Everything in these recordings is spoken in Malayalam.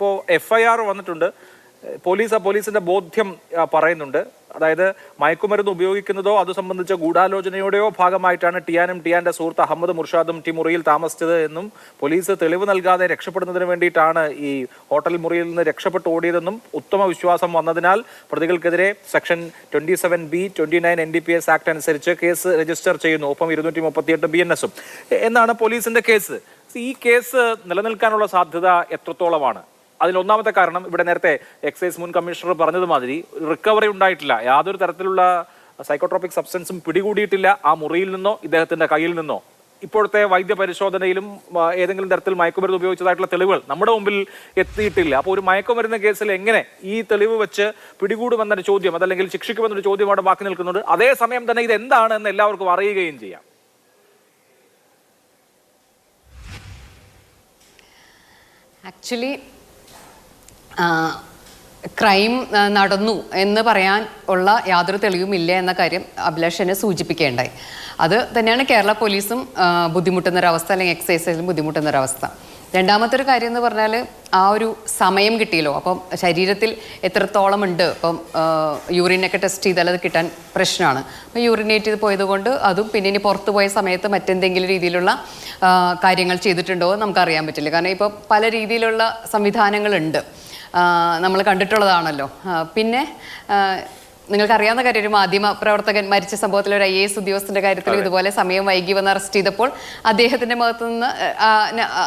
ഇപ്പോൾ എഫ് ഐ ആർ വന്നിട്ടുണ്ട്. പോലീസ് ആ പോലീസിന്റെ ബോധ്യം പറയുന്നുണ്ട്. അതായത് മയക്കുമരുന്ന് ഉപയോഗിക്കുന്നതോ അത് സംബന്ധിച്ച ഗൂഢാലോചനയുടെയോ ഭാഗമായിട്ടാണ് ടിയാനും ടിയാന്റെ സുഹൃത്ത് അഹമ്മദ് മുർഷാദും ടി മുറിയിൽ താമസിച്ചത് എന്നും പോലീസ് തെളിവ് നൽകാതെ രക്ഷപ്പെടുന്നതിന് വേണ്ടിയിട്ടാണ് ഈ ഹോട്ടൽ മുറിയിൽ നിന്ന് രക്ഷപ്പെട്ട് ഓടിയതെന്നും ഉത്തമ വിശ്വാസം വന്നതിനാൽ പ്രതികൾക്കെതിരെ section twenty seven B twenty nine N D P S act അനുസരിച്ച് കേസ് രജിസ്റ്റർ ചെയ്യുന്നു. ഒപ്പം ഇരുന്നൂറ്റി മുപ്പത്തിയെട്ട് ബി എൻ എസും എന്നാണ് പോലീസിന്റെ കേസ്. ഈ കേസ് നിലനിൽക്കാനുള്ള സാധ്യത എത്രത്തോളമാണ്? അതിൽ ഒന്നാമത്തെ കാരണം ഇവിടെ നേരത്തെ എക്സൈസ് മുൻ കമ്മീഷണർ പറഞ്ഞതുമാതിരി റിക്കവറി ഉണ്ടായിട്ടില്ല. യാതൊരു തരത്തിലുള്ള സൈക്കോട്രോപിക് സബ്സ്റ്റൻസും പിടികൂടിയിട്ടില്ല. ആ മുറിയിൽ നിന്നോ ഇദ്ദേഹത്തിന്റെ കയ്യിൽ നിന്നോ. ഇപ്പോഴത്തെ വൈദ്യ പരിശോധനയിലും ഏതെങ്കിലും തരത്തിൽ മയക്കുമരുന്ന് ഉപയോഗിച്ചതായിട്ടുള്ള തെളിവുകൾ നമ്മുടെ മുമ്പിൽ എത്തിയിട്ടില്ല. അപ്പോൾ ഒരു മയക്കുമരുന്ന് കേസിൽ എങ്ങനെ ഈ തെളിവ് വെച്ച് പിടികൂടുമെന്നൊരു ചോദ്യം അതല്ലെങ്കിൽ ശിക്ഷിക്കുമെന്നൊരു ചോദ്യം അവിടെ ബാക്കി നിൽക്കുന്നുണ്ട്. അതേസമയം തന്നെ ഇത് എന്താണ് എന്ന് എല്ലാവർക്കും അറിയുകയും ചെയ്യാം. ആക്ച്വലി ക്രൈം നടന്നു എന്ന് പറയാൻ ഉള്ള യാതൊരു തെളിവുമില്ല എന്ന കാര്യം അഭിലാഷനെ സൂചിപ്പിക്കേണ്ടായി. അത് തന്നെയാണ് കേരള പോലീസും ബുദ്ധിമുട്ടുന്നൊരവസ്ഥ അല്ലെങ്കിൽ എക്സൈസിലും ബുദ്ധിമുട്ടുന്നൊരവസ്ഥ. രണ്ടാമത്തെ ഒരു കാര്യം എന്ന് പറഞ്ഞാൽ ആ ഒരു സമയം കിട്ടിയല്ലോ. അപ്പം ശരീരത്തിൽ എത്രത്തോളം ഉണ്ട്? ഇപ്പം യൂറിനൊക്കെ ടെസ്റ്റ് ചെയ്താൽ അത് കിട്ടാൻ പ്രശ്നമാണ്. അപ്പം യൂറിനേറ്റ് ചെയ്ത് പോയത് കൊണ്ട് അതും പിന്നെ ഇനി പുറത്തു പോയ സമയത്ത് മറ്റെന്തെങ്കിലും രീതിയിലുള്ള കാര്യങ്ങൾ ചെയ്തിട്ടുണ്ടോ എന്ന് നമുക്കറിയാൻ പറ്റില്ല. കാരണം ഇപ്പോൾ പല രീതിയിലുള്ള സംവിധാനങ്ങളുണ്ട്. നമ്മൾ കണ്ടിട്ടുള്ളതാണല്ലോ. പിന്നെ നിങ്ങൾക്കറിയാവുന്ന കാര്യം ഒരു മാധ്യമ പ്രവർത്തകൻ മരിച്ച സംഭവത്തിൽ ഒരു ഐ എ എസ് ഉദ്യോഗസ്ഥന്റെ കാര്യത്തിൽ ഇതുപോലെ സമയം വൈകി വന്ന് അറസ്റ്റ് ചെയ്തപ്പോൾ അദ്ദേഹത്തിന്റെ മുഖത്തു നിന്ന്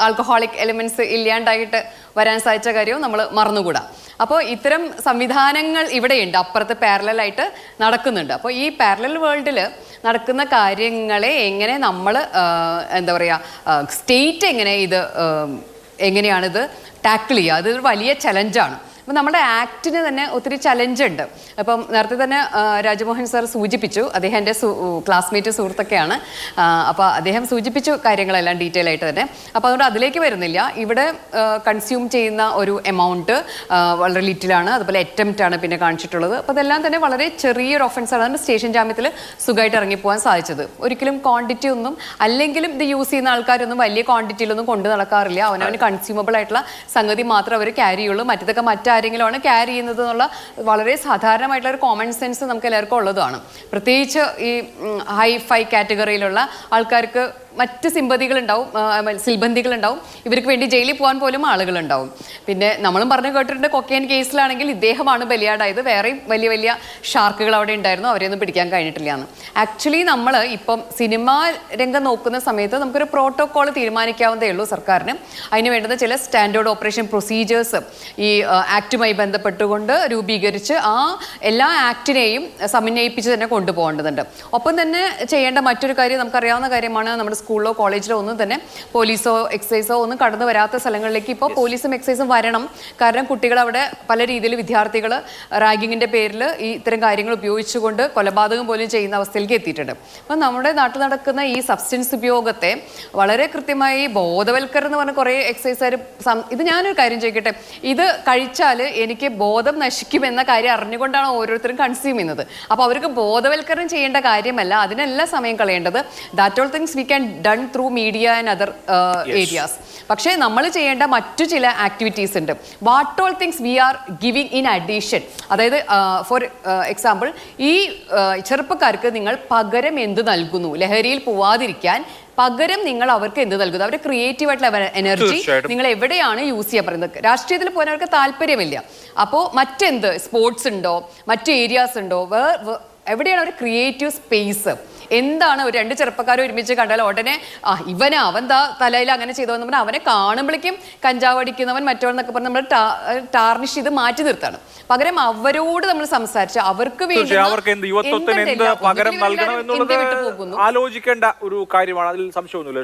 ആൽക്കഹോളിക് എലിമെന്റ്സ് ഇല്ലാണ്ടായിട്ട് വരാൻ സാധിച്ച കാര്യവും നമ്മൾ മറന്നുകൂടാ. അപ്പോൾ ഇത്തരം സംവിധാനങ്ങൾ ഇവിടെയുണ്ട്. അപ്പുറത്ത് പാരലായിട്ട് നടക്കുന്നുണ്ട്. അപ്പോൾ ഈ പാരലൽ വേൾഡിൽ നടക്കുന്ന കാര്യങ്ങളെ എങ്ങനെ നമ്മൾ എന്താ പറയുക സ്റ്റേറ്റ് എങ്ങനെ ഇത് എങ്ങനെയാണിത് ടാക്കിൾ ചെയ്യുക. അതൊരു വലിയ ചലഞ്ചാണ് അപ്പം നമ്മുടെ ആക്ടിന് തന്നെ ഒത്തിരി ചലഞ്ച് ഉണ്ട്. അപ്പം നേരത്തെ തന്നെ രാജമോഹൻ സാർ സൂചിപ്പിച്ചു അദ്ദേഹം എന്റെ ക്ലാസ്മേറ്റ് സുഹൃത്തൊക്കെയാണ്. അപ്പോൾ അദ്ദേഹം സൂചിപ്പിച്ചു കാര്യങ്ങളെല്ലാം ഡീറ്റെയിൽ ആയിട്ട് തന്നെ. അപ്പോൾ അതുകൊണ്ട് അതിലേക്ക് വരുന്നില്ല. ഇവിടെ കൺസ്യൂം ചെയ്യുന്ന ഒരു എമൗണ്ട് വളരെ ലിറ്റിലാണ് അതുപോലെ അറ്റംപ്റ്റ് ആണ് പിന്നെ കാണിച്ചിട്ടുള്ളത്. അപ്പോൾ അതെല്ലാം തന്നെ വളരെ ചെറിയൊരു ഒഫൻസാണ് അതുകൊണ്ട് സ്റ്റേഷൻ ജാമ്യത്തിൽ സുഖമായിട്ട് ഇറങ്ങിപ്പോകാൻ സാധിച്ചത്. ഒരിക്കലും ക്വാണ്ടിറ്റി ഒന്നും അല്ലെങ്കിലും ഇത് യൂസ് ചെയ്യുന്ന ആൾക്കാരൊന്നും വലിയ ക്വാണ്ടിറ്റിയിലൊന്നും കൊണ്ടു നടക്കാറില്ല. അവനവന് കൺസ്യൂമബിൾ ആയിട്ടുള്ള സംഗതി മാത്രം അവർ ക്യാരി ചെയ്യുള്ളൂ. മറ്റതൊക്കെ മറ്റാരെങ്കിലുമാണ് ക്യാരി ചെയ്യുന്നത് എന്നുള്ള വളരെ സാധാരണമായിട്ടുള്ള ഒരു കോമൺ സെൻസ് നമുക്ക് എല്ലാവർക്കും ഉള്ളതാണ് പ്രത്യേകിച്ച് ഈ ഹൈ ഫൈ കാറ്റഗറിയിലുള്ള ആൾക്കാർക്ക് മറ്റ് സിമ്പതികൾ ഉണ്ടാവും ഉണ്ടാവും ഇവർക്ക് വേണ്ടി ജയിലിൽ പോകാൻ പോലും ആളുകളുണ്ടാവും. പിന്നെ നമ്മളും പറഞ്ഞു കേട്ടിട്ടുണ്ട് കൊക്കൈൻ കേസിലാണെങ്കിൽ ഇദ്ദേഹമാണ് ബലിയാടായത്. വേറെയും വലിയ വലിയ ഷാർക്കുകൾ അവിടെ ഉണ്ടായിരുന്നു അവരെയൊന്നും പിടിക്കാൻ കഴിഞ്ഞിട്ടില്ല എന്ന് ആക്ച്വലി നമ്മൾ ഇപ്പം സിനിമാ രംഗം നോക്കുന്ന സമയത്ത് നമുക്കൊരു പ്രോട്ടോകോൾ തീരുമാനിക്കാവുന്നതേ ഉള്ളൂ സർക്കാരിന്. അതിന് വേണ്ടുന്ന ചില സ്റ്റാൻഡേർഡ് ഓപ്പറേഷൻ പ്രൊസീജിയേഴ്സ് ഈ ആക്റ്റുമായി ബന്ധപ്പെട്ടുകൊണ്ട് രൂപീകരിച്ച് ആ എല്ലാ ആക്ടിനെയും സമന്വയിപ്പിച്ച് തന്നെ കൊണ്ടുപോകേണ്ടതുണ്ട്. ഒപ്പം തന്നെ ചെയ്യേണ്ട മറ്റൊരു കാര്യം നമുക്കറിയാവുന്ന കാര്യമാണ് നമ്മുടെ സ്കൂളിലോ കോളേജിലോ ഒന്നും തന്നെ പോലീസോ എക്സൈസോ ഒന്നും കടന്നു വരാത്ത സ്ഥലങ്ങളിലേക്ക് ഇപ്പോൾ പോലീസും എക്സൈസും വരണം. കാരണം കുട്ടികൾ അവിടെ പല രീതിയിൽ വിദ്യാർത്ഥികൾ റാഗിങ്ങിന്റെ പേരിൽ ഈ ഇത്തരം കാര്യങ്ങൾ ഉപയോഗിച്ചുകൊണ്ട് കൊലപാതകം പോലും ചെയ്യുന്ന അവസ്ഥയിലേക്ക് എത്തിയിട്ടുണ്ട്. അപ്പം നമ്മുടെ നാട്ടിൽ നടക്കുന്ന ഈ സബ്സ്റ്റൻസ് ഉപയോഗത്തെ വളരെ കൃത്യമായി ബോധവൽക്കരണം എന്ന് പറഞ്ഞ കുറേ എക്സൈസുകാർ ഇത് ഞാനൊരു കാര്യം ചോദിക്കട്ടെ. ഇത് കഴിച്ചാൽ എനിക്ക് ബോധം നശിക്കും എന്ന കാര്യം അറിഞ്ഞുകൊണ്ടാണ് ഓരോരുത്തരും കൺസ്യൂം ചെയ്യുന്നത്. അപ്പോൾ അവർക്ക് ബോധവൽക്കരണം ചെയ്യേണ്ട കാര്യമല്ല. അതിനെല്ലാം സമയം കളയേണ്ടത്. That all things we can done through media and other areas പക്ഷേ നമ്മൾ ചെയ്യേണ്ട മറ്റു ചില ആക്ടിവിറ്റീസ് ഉണ്ട്. What all things we are giving in addition അതായത് ഫോർ എക്സാമ്പിൾ ഈ ചെറുപ്പക്കാർക്ക് നിങ്ങൾ പകരം എന്ത് നൽകുന്നു? ലഹരിയിൽ പോവാതിരിക്കാൻ പകരം നിങ്ങൾ അവർക്ക് എന്ത് നൽകുന്നു? അവരുടെ ക്രിയേറ്റീവ് ആയിട്ടുള്ള എനർജി നിങ്ങൾ എവിടെയാണ് യൂസ് ചെയ്യാൻ പറയുന്നത്? രാഷ്ട്രീയത്തിൽ പോകാൻ അവർക്ക് താല്പര്യമില്ല. അപ്പോൾ മറ്റെന്ത്? സ്പോർട്സ് ഉണ്ടോ? മറ്റ് ഏരിയാസ് ഉണ്ടോ? എവിടെയാണ് ഒരു ക്രിയേറ്റീവ് സ്പേസ് എന്താണ് ഒരു രണ്ട് ചെറുപ്പക്കാർ ഒരുമിച്ച് കണ്ടാൽ ഉടനെ ആ ഇവനെ അവൻ താ തലയിൽ അങ്ങനെ ചെയ്തോന്ന് പറഞ്ഞാൽ അവനെ കാണുമ്പോഴേക്കും കഞ്ചാവ് അടിക്കുന്നവൻ മറ്റവന്നൊക്കെ പറഞ്ഞ് നമ്മൾ ടാർണിഷ് ചെയ്ത് മാറ്റി നിർത്താണ്. പകരം അവരോട് നമ്മൾ സംസാരിച്ച് അവർക്ക് വേണ്ടി അവർക്ക് എന്ത് യുവത്വത്തിന് എന്ത് പകരം നൽകണം എന്നുള്ളത് ആലോചിക്കേണ്ട ഒരു കാര്യമാണ്. അതിൽ സംശയമൊന്നുമില്ല.